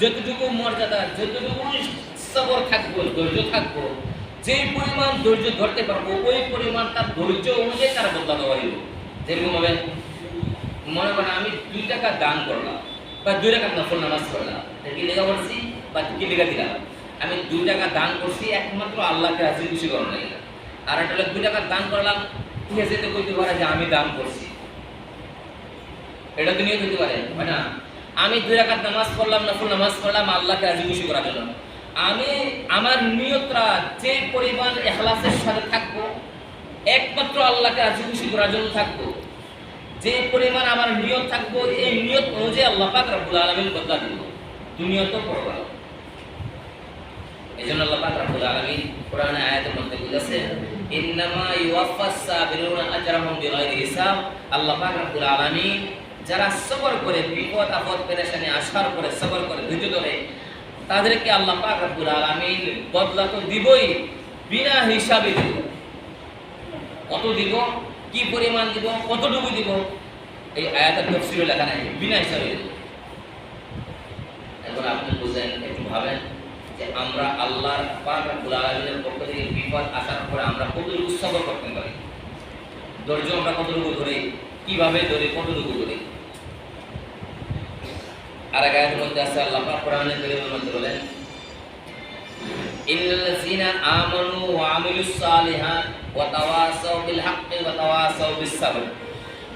যতটুকু মর্যাদা, যতটুকু সবর থাকব, ধৈর্য থাকব, যেই পরিমাণ ধৈর্য ধরতে পারব, ওই পরিমাণ তার ধৈর্য অনুযায়ী তার বদলা দেওয়া যেরকম হবে মনে করেন আমি দুই টাকা দান করলাম, বা দুই টাকা নফল নামাজ করলাম কি লেখা করছি বা কি লেখা দিলাম? আমি দুই টাকা দান করছি, একমাত্র আল্লাহকে রাজি খুশি করার লাগে আর একটা দুই টাকা দান করলাম ঠিক আছে তো কইতে পারে যে আমি দান করছি। এটা তো নিয়ে হইতে পারে না? আমি দুই রাকাত নামাজ পড়লাম, নফল নামাজ পড়লাম, আল্লাহকে রাজি খুশি করার জন্য। আমি আমার নিয়তরা যে পরিমাণ এখলাসের সাথে থাকব, একমাত্র আল্লাহকে রাজি খুশি করার জন্য থাকব। যে পরিমাণ আমার নিয়ত থাকব, এই নিয়ত অনুযায়ী আল্লাহ পাক রব্বুল আলামিন বদলা দিব। দুনিয়া তো পড়বা এই জন্য আল্লাহ পাক রব্বুল আলামিন মধ্যে ইন্নামা আজরাহুম বিগাইরি হিসাব। আল্লাহ পাক আলামিন যারা সবর করে, বিপদ, আপদ, পেরেশানি আসার পরে সবর করে ধৈর্য ধরে, তাদেরকে আল্লাহ পাক রব্বুল আলামিন বদলা তো দিবই, বিনা হিসাবে দিব। কত দিব? কি পরিমাণ দিব? কতটুকু দিব? এই আয়াতের তফসিলে লেখা নাই, বিনা হিসাবে দিব। এখন আপনি বুঝেন, একটু ভাবেন যে আমরা আল্লাহর পাক রব্বুল আলামিনের পক্ষ থেকে বিপদ আসার পরে আমরা কতটুকু সবর করতে পারি? ধৈর্য আমরা কতটুকু ধরি? কীভাবে ধরি? কতটুকু ধরি? মধ্যে আছে, আল্লাহ মধ্যে বলেন ইল্লাযীনা আমানু ওয়া আমিলুস সালিহাত ওয়া তাওয়াসাউ বিল হাক্কি ওয়া তাওয়াসাউ বিস সাবর।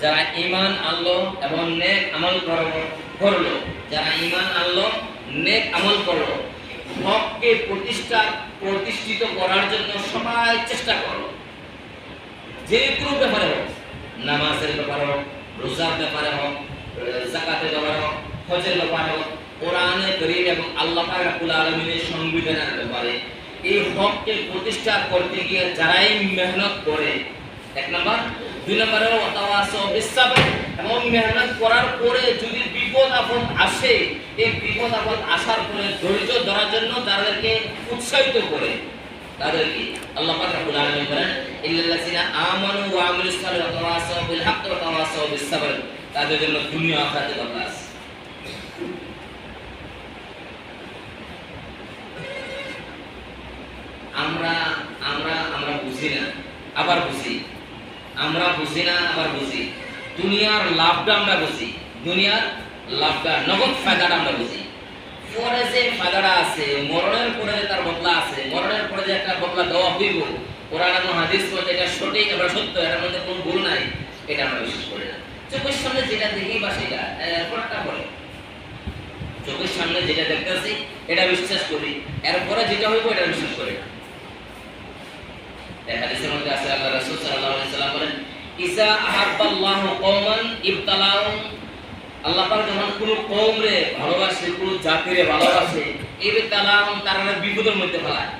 যারা ঈমান আনলো এবং নেক আমল করল যারা ঈমান আনলো, নেক আমল করল। হককে প্রতিষ্ঠা, প্রতিষ্ঠিত করার জন্য সবাই চেষ্টা করল। যে কোনো ব্যাপারে হোক, নামাজের ব্যাপারে হোক, রোজার ব্যাপারে হোক জাকাতের ব্যাপারে হোক হজের ব্যাপারে কোরআনে করিম এবং আল্লাহ পাক রব্বুল আলামিনের সংবিধানের ব্যাপারে এই হককে প্রতিষ্ঠা করতে গিয়ে যারাই মেহনত করে, এক নম্বর। দুই নম্বরে এবং মেহনত করার পরে যদি বিপদ আপদ আসে, এই বিপদ আসার পরে ধৈর্য ধরার জন্য তাদেরকে উৎসাহিত করে। তাদেরকে আল্লাহ আমানু তাদের জন্য দুনিয়া আখিরাতে আছে। আমরা আমরা আমরা বুঝি না, আবার বুঝি। আমরা বুঝি না, আবার বুঝি। দুনিয়ার লাভটা আমরা বুঝি, দুনিয়ার লাভটা, নগদ ফায়দাটা আমরা বুঝি। পরে যে ফায়দাটা আছে, মরণের পরে যে তার বদলা আছে, মরণের পরে যে একটা বদলা দেওয়া হইব, কোরআন এবং হাদিস মতে এটা সঠিক এবং সত্য, এটার মধ্যে কোনো ভুল নাই, এটা আমরা বিশ্বাস করি না। চোখের সামনে যেটা দেখি বা সেটা পড়াটা পড়ে চোখের সামনে যেটা দেখতেছি এটা বিশ্বাস করি। এরপরে যেটা হইব, এটা বিশ্বাস করি মধ্যে আছে, আল্লাহ সাল্লাম বলেন আল্লাহ পাক যখন কোন ভালোবাসে কোন ভালোবাসে তারা বিপদের মধ্যে ফেলায়।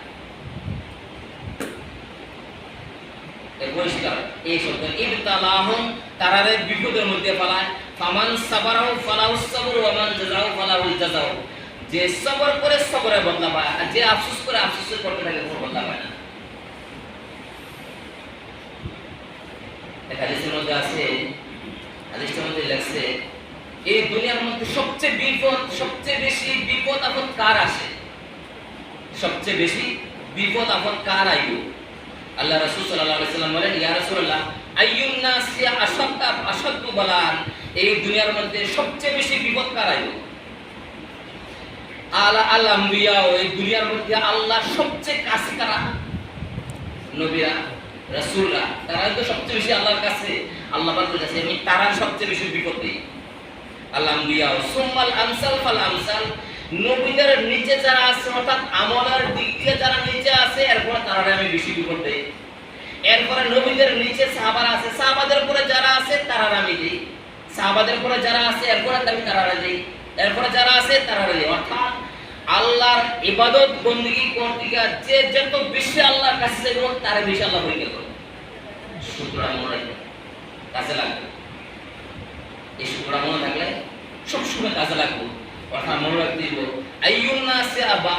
পরিষ্কার, এই শব্দ, ইবতালাহুম তারারে বিপদের মধ্যে ফেলায়। ফামান সাবারাহু ফালাহু সাবর ওয়া মান জাযাহু ফালাহু জাযাউ যে সবর করে সবরে বদলা পায়, আর যে আফসোস করে আফসোস করতে থাকে কোনো বদলা পায় না। হাদিসের মধ্যে আছে, হাদিসের মধ্যে লেখছে, এই দুনিয়ার মধ্যে সবচেয়ে বিপদ, সবচেয়ে বেশি বিপদ আপদ কার আসে? সবচেয়ে বেশি বিপদ আপদ কার আইব আল্লাহ রাসূল সাল্লাল্লাহু আলাইহি সাল্লাম বলেন, ইয়া রাসূলুল্লাহ, আইয়ুন নাসি আশাদ্দু বালান? এই দুনিয়ার মধ্যে সবচেয়ে বেশি বিপদ কার আইব আলা আল আম্বিয়া এই দুনিয়ার মধ্যে আল্লাহ সবচেয়ে কাছে কারা? নবীরা, রাসূলরা তারা তো সবচেয়ে বেশি আল্লাহর কাছে। আল্লাহ পাকের কাছে আমি তারা সবচেয়ে বেশি বিপদ। আল্লাহ আম্বিয়া সুম্মাল আমসাল ফাল আমসাল, নবীদের নিচে যারা আছে, অর্থাৎ আমলের দিক দিয়ে যারা নিচে আছে, এরপর তারা আমি বেশি বিপদ। এরপরে নবীদের নিচে সাহাবারা আছে, সাহাবাদের উপরে যারা আছে তারা আমি দিই সাহাবাদের উপরে যারা আছে, এরপরে আমি তারা দিই এরপরে যারা আছে, তারা দিই অর্থাৎ আল্লাহর ইবাদত বন্দিগি করতে যে যত বেশি আল্লাহর কাছে তার বেশি আল্লাহ পরীক্ষা করবে। কাজে লাগবে। এই মনে থাকলে কাজে অর্থাৎ মনে রাখতে দিব আইয়ুন আবা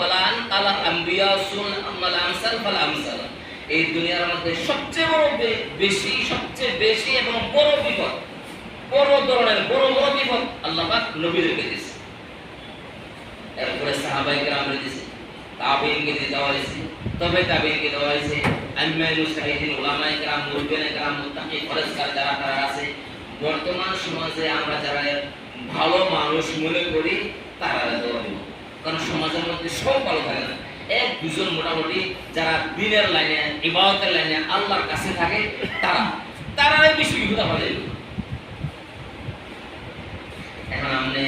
বালান আলা আম্বিয়া সুন আমাল ফাল আমসাল। এই দুনিয়ার মধ্যে সবচেয়ে বড় বেশি, সবচেয়ে বেশি এবং বড় বিপদ বড় ধরনের, বড় বড় আল্লাহ নবীদেরকে দিয়েছে। সাহাবাইকে আমরা দিয়েছি তাবিনকে দিয়ে দেওয়া হয়েছে, তবে তাবিনকে দেওয়া হয়েছে আইমাই মুস্তাহিদিন, উলামায়ে কেরাম মুরবিয়ানে কেরাম, মুত্তাকি ফরেজগার যারা তারা আছে, বর্তমান সমাজে আমরা যারা ভালো মানুষ মনে করি, তারা দেওয়া দিব কারণ সমাজের মধ্যে সব ভালো থাকে না। এক, দুজন মোটামুটি যারা দিনের লাইনে, ইবাদতের লাইনে আল্লাহর কাছে থাকে, তারা, তারাই বেশি বিপদ হবে এখন আপনি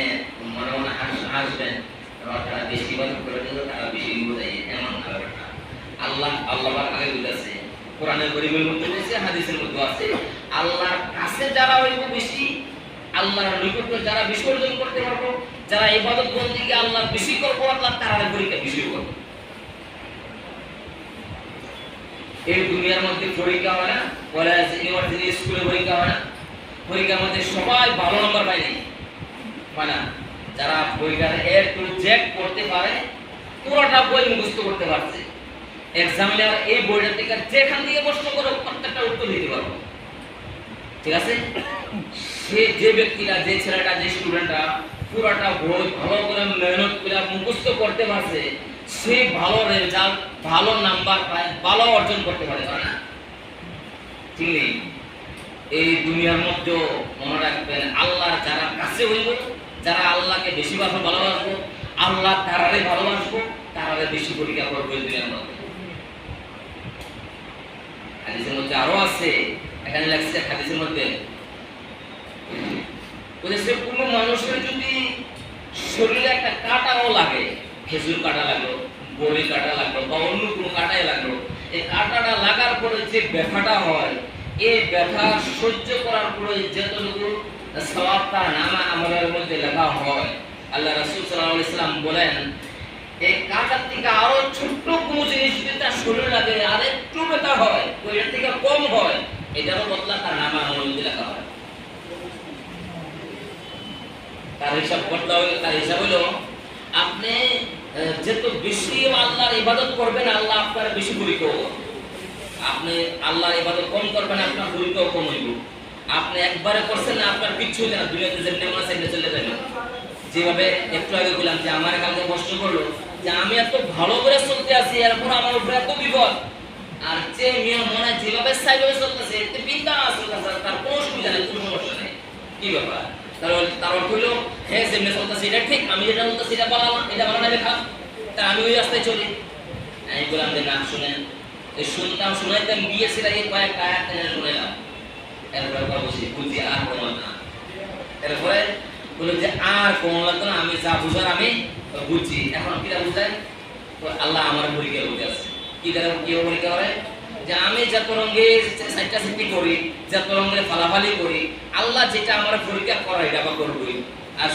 মনে মনে এবং তারা বেশি করে দিল তারা বেশি বিপদ এমন। আল্লাহ আল্লাহ আগে বলেছে কোরআনের গরিবের মধ্যে রয়েছে, হাদিসের মধ্যে আছে। আল্লাহর কাছে যারা হইব বেশি, আল্লাহর যারা করতে পারব, যারা আল্লাহ বেশি করব, আল্লাহ তারা বেশি করব। এই দুনিয়ার মধ্যে পরীক্ষা হয় না, কলেজ ইউনিভার্সিটি স্কুলে পরীক্ষা হয় না। পরীক্ষার মধ্যে সবাই ভালো নম্বর পায় নাই। হয় না। যারা পরীক্ষার এ টু জেড করতে পারে, পুরোটা বই মুখস্থ করতে পারছে। এক্সামিনার এই বইটা থেকে যেখান থেকে প্রশ্ন করো, প্রত্যেকটা উত্তর দিতে পারব। ঠিক আছে? সে যে ব্যক্তিটা, যে ছেলেটা, যে স্টুডেন্টটা পুরোটা বই ভালো করে মেহনত করে মুখস্থ করতে পারছে, সে ভালো রেজাল্ট ভালো নাম্বার পায়, ভালো অর্জন করতে পারে না? ঠিক নেই? এই দুনিয়ার মধ্যে মনে রাখবেন, আল্লাহর যারা কাছে হইব যারা আল্লাহকে বেশি ভালো ভালোবাসবো, আল্লাহ তারারে ভালোবাসবো, তারারে বেশি পরীক্ষা করব হাদিসের মধ্যে আছে, এখানে হাদিসের মধ্যে কোনো মানুষের যদি শরীরে একটা কাঁটাও লাগে, খেজুর কাটা লাগল, বড়ি কাটা লাগল বা অন্য কোনো কাটাই লাগল, এই কাঁটাটা লাগার পরে যে ব্যথাটা হয়, এই ব্যথা সহ্য করার পরে যতটুকু আমলের মধ্যে লেখা হয়। আল্লাহ বলেন এই থেকে আরও ছোট্ট কোনো জিনিস শরীরে লাগে আর একটু হয় থেকে কম হয়। এটারও বদলা তার নামা আমলের মধ্যে লেখা হয়। তার হিসাব করতে হবে তার হিসাব হলো আপনি আহ, যত বেশি আল্লাহর ইবাদত করবেন আল্লাহ আপনার বেশি পরীক্ষা আপনি আল্লাহর ইবাদত কম করবেন আপনার পরীক্ষাও কম হইব। আপনি একবারে করছেন না, আপনার কিচ্ছু হইতে না। দুনিয়াতে যেমনি মনে আছে চলে যাবে যেভাবে একটু আগে বললাম যে, আমার কালকে কষ্ট করল যে, আমি এত ভালো করে চলতে আছি, এরপর আমার উপরে এত বিপদ। আর যে মেয়ে মনে যেভাবে সাইভাবে চলতেছে, এতে বিন্দা চলতেছে তার কোনো অসুবিধা নেই, কোনো সমস্যা নেই। কি ব্যাপার? তার তার অর্থ হলো হ্যাঁ যেমনি চলতেছে, এটা ঠিক, আমি যেটা বলতেছি, এটা বলা এটা বলা না লেখা। তা আমি ওই রাস্তায় চলি। আমি বললাম যে, না, শুনেন। এই শুনতাম, শুনাইতাম, বিয়ে সেটাকে কয়েকটা আয়াত টেনে আমি যা বুঝার আমি বুঝছি। এখন কিরা বুঝাই আল্লাহ আমার পরীক্ষা বুঝে আছে। কি দ্বারা কি পরীক্ষা করে? যে আমি যত রঙে সাইটা করি যত রঙে ফালাফালি করি, আল্লাহ যেটা আমার পরীক্ষা করে এটা আবার করবই। আর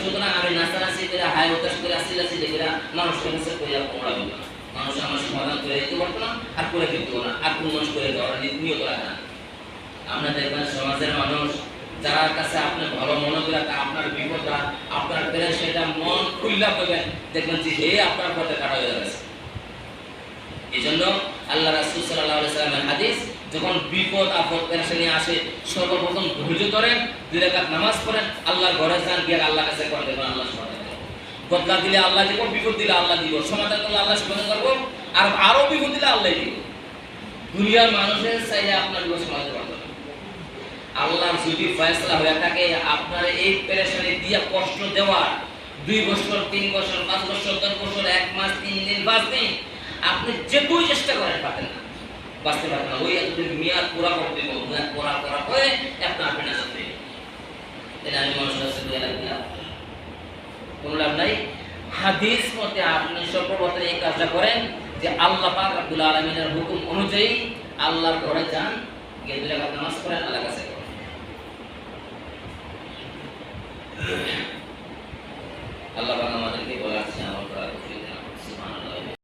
সুতরাং আমি নাচানাচি করে হাই উতাস করে আসিল আসিল করে মানুষের কাছে না। মানুষ আমার সমাধান করে দিতে পারতো না, আর করে না। আর কোন মানুষ করে দেওয়ার নিয়ত রাখে আমরা দেখবেন সমাজের মানুষ। যার কাছে আপনি ভালো মনে করে আপনার বিপদটা আপনার পেরে সেটা মন খুল্লা করবেন দেখবেন যে হে আপনার পথে কাটা হয়ে গেছে এই জন্য আল্লাহ রাসুল সাল্লাহ সাল্লামের হাদিস, যখন বিপদ আপদ পেরেশানি আসে, সর্বপ্রথম ধৈর্য ধরেন, দুই রাকাত নামাজ পড়েন, আল্লাহর ঘরে যান, গিয়ে আল্লাহ কাছে করে দেবেন আল্লাহ বদলা দিলে আল্লাহ দিব, বিপদ দিলে আল্লাহ দিব, সমাধান করলে আল্লাহ সমাধান করব, আর আরও বিপদ দিলে আল্লাহ দিব। দুনিয়ার মানুষের চাইলে আপনার সমাধান করতে হবে। আল্লাহর যদি ফয়সলা হয়ে থাকে আপনার এই পেরেশানি দিয়া কষ্ট দেওয়ার দুই বছর, তিন বছর, পাঁচ বছর, দশ বছর, এক মাস, তিন দিন, পাঁচ দিন, আপনি যেটুকুই চেষ্টা করেন পারেন না। বাঁচতে পারেন না। ওই এতদিন মেয়াদ পুরা করতে মেয়াদ পুরা করা হয়ে আপনার আপনি না যাবে তাহলে আমি মানুষের কাছে দিয়ে রাখলাম কোনো লাভ নাই। হাদিস মতে আপনি সর্বপ্রথম এই কাজটা করেন যে আল্লাহ পাক রাব্বুল আলামিনের হুকুম অনুযায়ী আল্লাহর ঘরে যান, গিয়ে দুই রাকাত নামাজ পড়েন, আল্লাহর কাছে আল্লাহ